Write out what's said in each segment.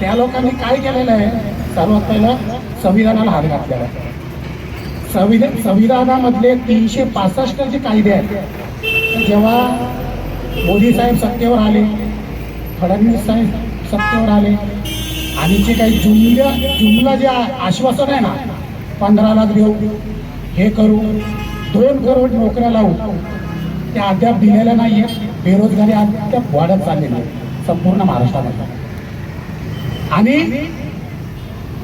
त्या लोकांनी काय केलेलं आहे? सर्वात पहिलं संविधानाला हात घातलेला आहे. संविधान संविधानामधले तीनशे पासष्ट जे कायदे आहेत जेव्हा मोदी साहेब सत्तेवर आले फडणवीस साहेब सत्तेवर आले आणि जे काही जुमल्या जुमला जे आश्वासन आहे ना पंधरा लाख देऊ हे करू दोन करोड नोकऱ्या लावू त्या अद्याप दिलेल्या नाही आहेत बेरोजगारी अद्याप वाढत चाललेली आहे संपूर्ण महाराष्ट्रामध्ये. आणि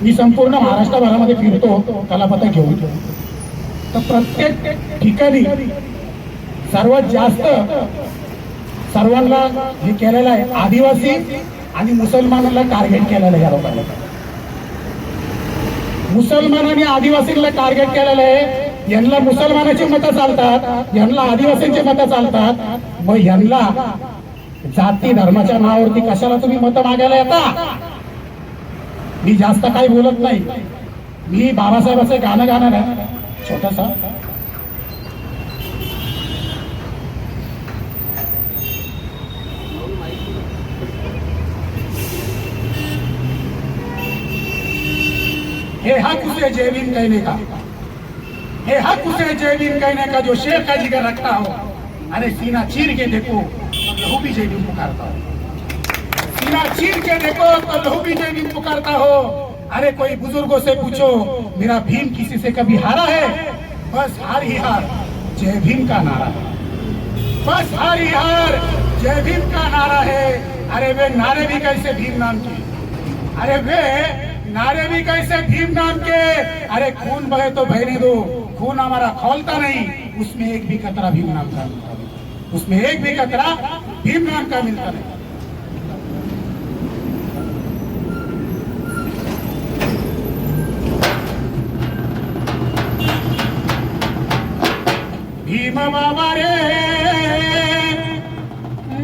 मी संपूर्ण महाराष्ट्रभरामध्ये फिरतो कलापता घेऊन. तर प्रत्येक ठिकाणी सर्वात जास्त सर्वांना हे केलेलं आहे आदिवासी आणि मुसलमानांना टार्गेट केलेलं आहे या लोकांना. मुसलमान आणि आदिवासींना टार्गेट केलेलं आहे. यांना मुसलमानाची मतं चालतात यांना आदिवासींची मतं चालतात. मग यांना जाती धर्माच्या नावावरती कशाला तुम्ही मतं मागायला येता? मी जास्त काही बोलत नाही. मी बाबासाहेबाचं गाणं गाणार आहे. छोटस. हे हक उसे जेबीन कहने का? हे हक उसे जेबीन कहने का? जो शेर का जिगर रखता हो. अरे सीना चीर के देखो लहू भी जेबीन पुकारता हो. सीना चीर के देखो तो लहू भी पुकारता हो। अरे, कोई बुज़ुर्गों से पूछो, मेरा भीम किसी से कभी हारा है? बस हार ही हार, जय भीम का नारा है। बस हार ही हार, जय भीम का नारा है। अरे, वे नारे भी कैसे भीम नाम के? अरे, वे नारे भी कैसे भीम नाम के? अरे, खून बहे तो बहने दो, खून हमारा खोलता नहीं। उसमें एक भी कतरा भीम नाम का उसमें एक भी कतरा भीम नाम का मिलता नहीं। बाबा रे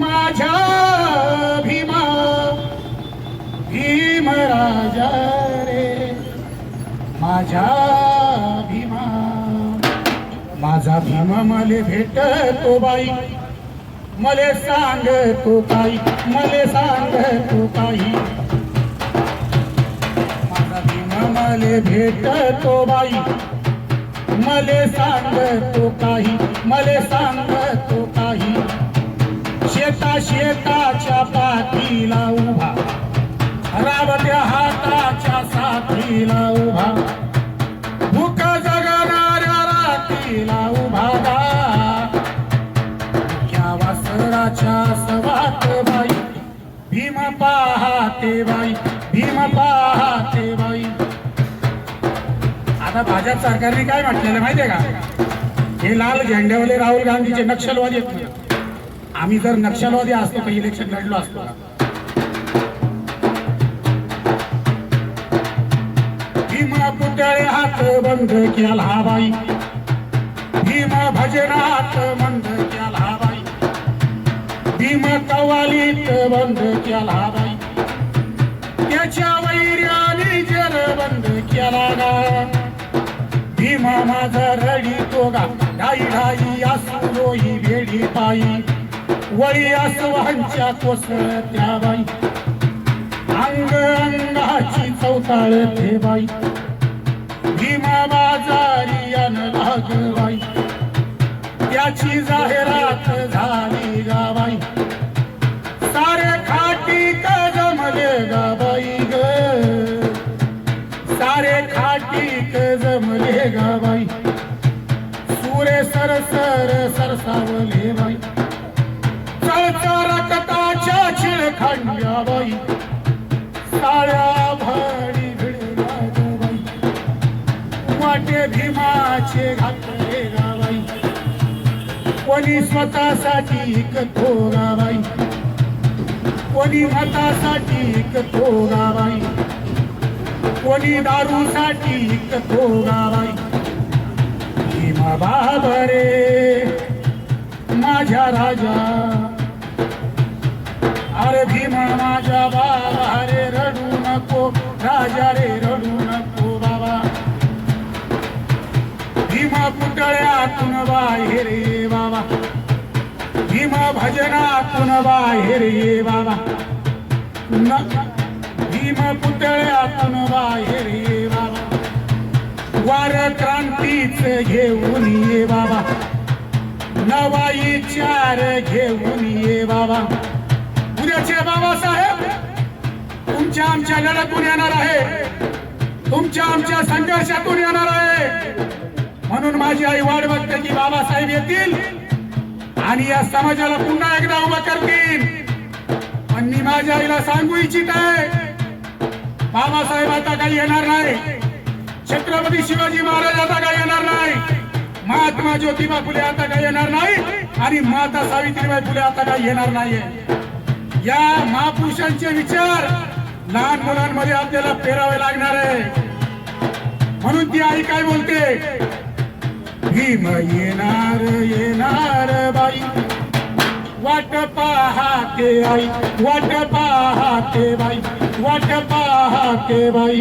माझ्या भीमा भीम राजा रे माझ्या भीमा माझा भीम मले भेटतो बाई मले सांग तो काही मले सांग तो काही माझा भीम मले भेटतो बाई मले सांग तू काही मले सांग तू काही. शेता शेताच्या पाठीला उभा रावत्या हाताच्या साथीला उभा. भूक जगणाऱ्या रातीला उभा या वासराच्या सवात बाई भीम पाहते बाई भीम पाहते बाई आता भाजप सरकारने काय म्हटलेलं माहितीये का? हे लाल झेंड्यावाले राहुल गांधीचे नक्षलवादी आहेत आम्ही जर नक्षलवादी असतो तर इलेक्शन लढलो असतो का? भीम पुतळे हात बंद केला बाई भीम भजनात बंद केला बाई भीम कवालीत बंद केला बाई त्याच्या वैर्याने जल बंद केला गा. भीमा माझा रडी तोगा ढाई ढाई असू लोही भेडी पायी. वळी असवांच्या कोसळत्या बाई अंग अंगाची चौताळ ते बाई भीमा बाजारी अन लाग बाई त्याची जाहिरात झाली गावाई. सरसावले बाई चळचा रक्ताच्या छिळखंड्या बाई साळ्या बाई वाटे भीमाचे घातले कोणी स्वतःसाठी इकतो गाबाई कोणी मतासाठी इकतो गाबाई कोणी दारूसाठी इकतो गाबाई भीमा बाबरे माझ्या राजा. अरे भीमा माझ्या बाबा अरे रडू नको. राजा रे रडू नको बाबा. भीमा पुतळ्यातून बाहेर ये बाबा. भीमा भजनातून बाहेर ये बाबा. न भीम पुतळ्यातून बाहेर ये बाबा. वार क्रांतीच घेऊन ये बाबा. नवाई चार घेऊन ये बाबा. उद्याचे बाबासाहेब तुमच्या आमच्या लढ्यातून येणार आहे. तुमच्या आमच्या संघर्षातून येणार आहे. म्हणून माझी आई वाट बघते की बाबासाहेब येतील आणि या समाजाला पुन्हा एकदा उभं करतील. पण मी माझ्या आईला सांगू इच्छित आहे बाबासाहेब आता काही येणार नाही. छत्रपती शिवाजी महाराज आता काही येणार नाही. महात्मा ज्योतिबा फुले आता काही येणार नाही आणि माता सावित्रीबाई फुले आता काही येणार नाहीये. या महापुरुषांचे विचार लहान मुलांमध्ये आपल्याला पेरावे लागणार आहे. म्हणून ती आई काय बोलते? भीम येणार येणार बाई. वाट पाहते आई वाट पाहते बाई. वाट पाहते बाई.